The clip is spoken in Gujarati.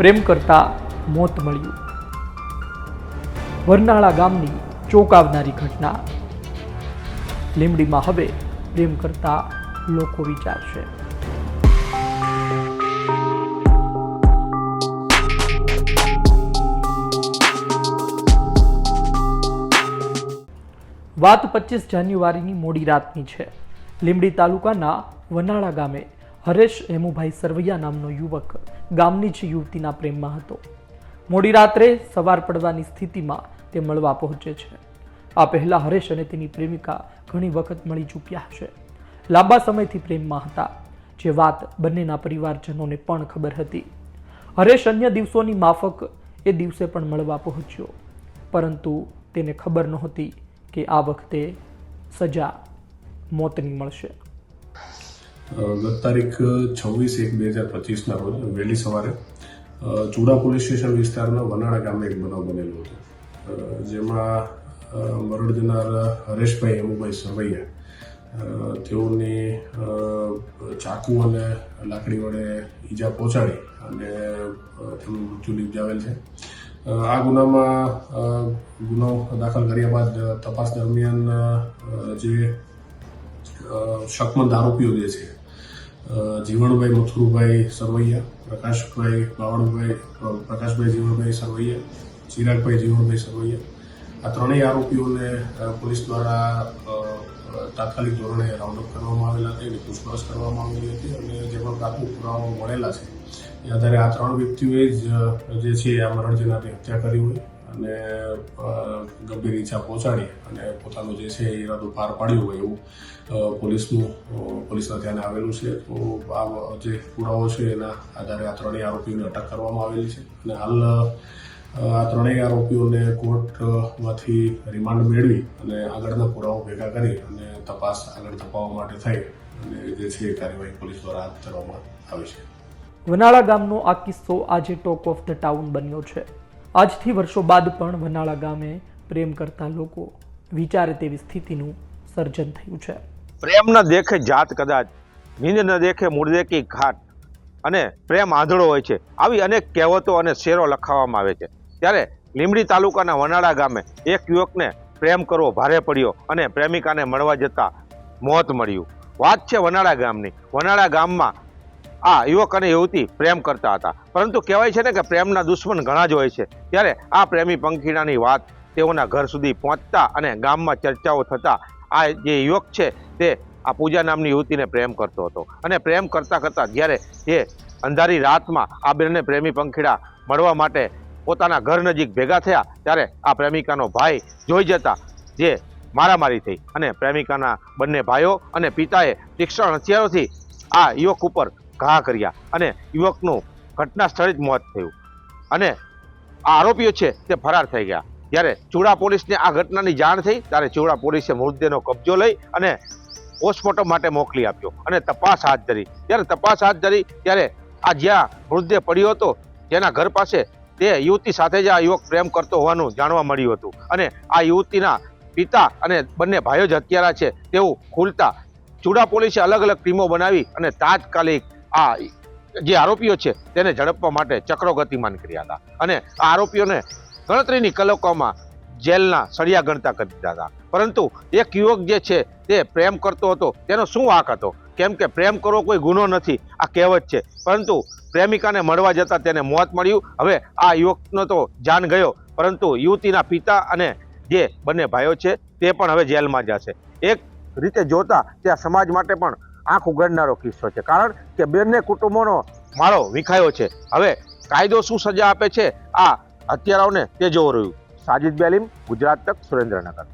પ્રેમ કરતા મોત મળ્યું. વરનાળા ગામની ચોંકાવનારી ઘટના. લીમડીમાં હવે પ્રેમ કરતા લોકો વિચારશે. વાત પચીસ જાન્યુઆરીની મોડી રાતની છે. લીમડી તાલુકાના વનાળા ગામે હરેશ હેમુભાઈ સરવૈયા નામનો યુવક ગામની જ યુવતીના પ્રેમમાં હતો. મોડી રાત્રે સવાર પડવાની સ્થિતિમાં તે મળવા પહોંચે છે. આ પહેલાં હરેશ અને તેની પ્રેમિકા ઘણી વખત મળી ચૂક્યા છે લાંબા સમયથી પ્રેમમાં હતા. જે વાત બંનેના પરિવારજનોને પણ ખબર હતી. હરેશ અન્ય દિવસોની માફક એ દિવસે પણ મળવા પહોંચ્યો. પરંતુ તેને ખબર નહોતી કે આ વખતે સજા મોતની મળશે. ગત તારીખ છવ્વીસ એક બે હજાર પચીસના રોજ વહેલી સવારે ચુડા પોલીસ સ્ટેશન વિસ્તારના વનાળા ગામે એક બનાવ બનેલો હતો. જેમાં મરડ જનાર હરેશભાઈ હેમુભાઈ સરવૈયા તેઓની ચાકુ અને લાકડી વડે ઈજા પહોંચાડી અને તેમનું મૃત્યુ નિપજાવેલ છે. આ ગુનામાં ગુનો દાખલ કર્યા બાદ તપાસ દરમિયાન જે શકમંદ આરોપીઓ જે છે જીવણભાઈ મથુરભાઈ સરવૈયા, પ્રકાશભાઈ બાવળભાઈ, પ્રકાશભાઈ જીવણભાઈ સરવૈયા, ચિરાગભાઈ જીવણભાઈ સરવૈયા. આ ત્રણેય આરોપીઓને પોલીસ દ્વારા તાત્કાલિક ધોરણે રાઉન્ડ અપ કરવામાં આવેલા હતા એની પૂછપરછ કરવામાં આવેલી હતી અને જે પણ પ્રાથમિક પુરાવાઓ મળેલા છે, એ આધારે આ ત્રણ વ્યક્તિઓએ જ, જે છે, આ મરણ જનારની હત્યા કરી હોય અને ગંભીર ઈજા પહોંચાડી અને પોતાનો જે છે, એ ઈરાદો પાર પાડ્યો હોય એવું પોલીસનું પોલીસના ધ્યાને આવેલું છે. તો આ જે પુરાવો છે એના આધારે આ ત્રણેય આરોપીઓને અટક કરવામાં આવેલી છે. અને હાલ આ ત્રણેય આરોપીઓને કોર્ટમાંથી રિમાન્ડ મેળવી અને આગળના પુરાવો ભેગા કરી અને તપાસ આગળ ધપાવવા માટે થઈ અને જે છે કાર્યવાહી પોલીસ દ્વારા હાથ ધરવામાં આવી છે. વનાળા ગામનો આ કિસ્સો આજે ટોક ઓફ ધ ટાઉન બન્યો છે. આજથી વર્ષો બાદ પણ વનાળા ગામે પ્રેમ કરતા લોકો વિચારે તેવી સ્થિતિનું સર્જન થયું છે. પ્રેમ ન દેખે જાત કદાચ, નીંદ ન દેખે મૂળદેકી ઘાટ. અને પ્રેમ આંધળો હોય છે. આવી અનેક કહેવતો અને શેરો લખાવવામાં આવે છે. ત્યારે લીમડી તાલુકાના વનાળા ગામે એક યુવકને પ્રેમ કરવો ભારે પડ્યો અને પ્રેમિકાને મળવા જતાં મોત મળ્યું. વાત છે વનાળા ગામની. વનાળા ગામમાં આ યુવક અને યુવતી પ્રેમ કરતા હતા. પરંતુ કહેવાય છે ને કે પ્રેમના દુશ્મન ઘણા જ હોય છે. ત્યારે આ પ્રેમી પંખીડાની વાત તેઓના ઘર સુધી પહોંચતા અને ગામમાં ચર્ચાઓ થતા આ જે યુવક છે તે આ પૂજા નામની યુવતીને પ્રેમ કરતો હતો. અને પ્રેમ કરતાં કરતાં જ્યારે એ અંધારી રાતમાં આ બંને પ્રેમી પંખીડા મળવા માટે પોતાના ઘર નજીક ભેગા થયા, ત્યારે આ પ્રેમિકાનો ભાઈ જોઈ જતા જે મારામારી થઈ અને પ્રેમિકાના બંને ભાઈઓ અને પિતાએ તીક્ષ્ણ હથિયારોથી આ યુવક ઉપર ઘા કર્યા અને યુવકનું ઘટના સ્થળે જ મોત થયું. અને આ આરોપીઓ છે તે ફરાર થઈ ગયા. જ્યારે ચૂડા પોલીસને આ ઘટનાની જાણ થઈ, ત્યારે ચૂડા પોલીસે મૃતદેહનો કબજો લઈ અને પોસ્ટમોર્ટમ માટે મોકલી આપ્યો અને તપાસ હાથ ધરી. ત્યારે તપાસ હાથ ધરી, ત્યારે આ જ્યાં મૃતદેહ પડ્યો હતો, જેના ઘર પાસે તે યુવતી સાથે જ આ યુવક પ્રેમ કરતો હોવાનું જાણવા મળ્યું હતું. અને આ યુવતીના પિતા અને બંને ભાઈઓ જ હત્યારા છે તેવું ખુલતા ચૂડા પોલીસે અલગ અલગ ટીમો બનાવી અને તાત્કાલિક આ જે આરોપીઓ છે, તેને ઝડપવા માટે ચક્રો ગતિમાન કર્યા હતા. અને આ આરોપીઓને ગણતરીની કલાકોમાં જેલના સળિયા ગણતા કરી દીધા હતા. પરંતુ એક યુવક જે છે તે પ્રેમ કરતો હતો. તેનો શું વાંક હતો? કેમ કે પ્રેમ કરવો કોઈ ગુનો નથી. આ કહેવત છે. પરંતુ પ્રેમિકાને મળવા જતાં તેને મોત મળ્યું. હવે આ યુવકનો તો જાન ગયો. પરંતુ યુવતીના પિતા અને જે બંને ભાઈઓ છે તે પણ હવે જેલમાં જશે એક રીતે જોતા તે સમાજ માટે પણ આંખ ઉગાડનારો કિસ્સો છે. કારણ કે બંને કુટુંબોનો માળો વિખાયો છે. હવે કાયદો શું સજા આપે છે? આ હત્યારાઓને તે જોવું રહ્યું. સાજિદ બેલીમ ગુજરાત તક સુરેન્દ્રનગર.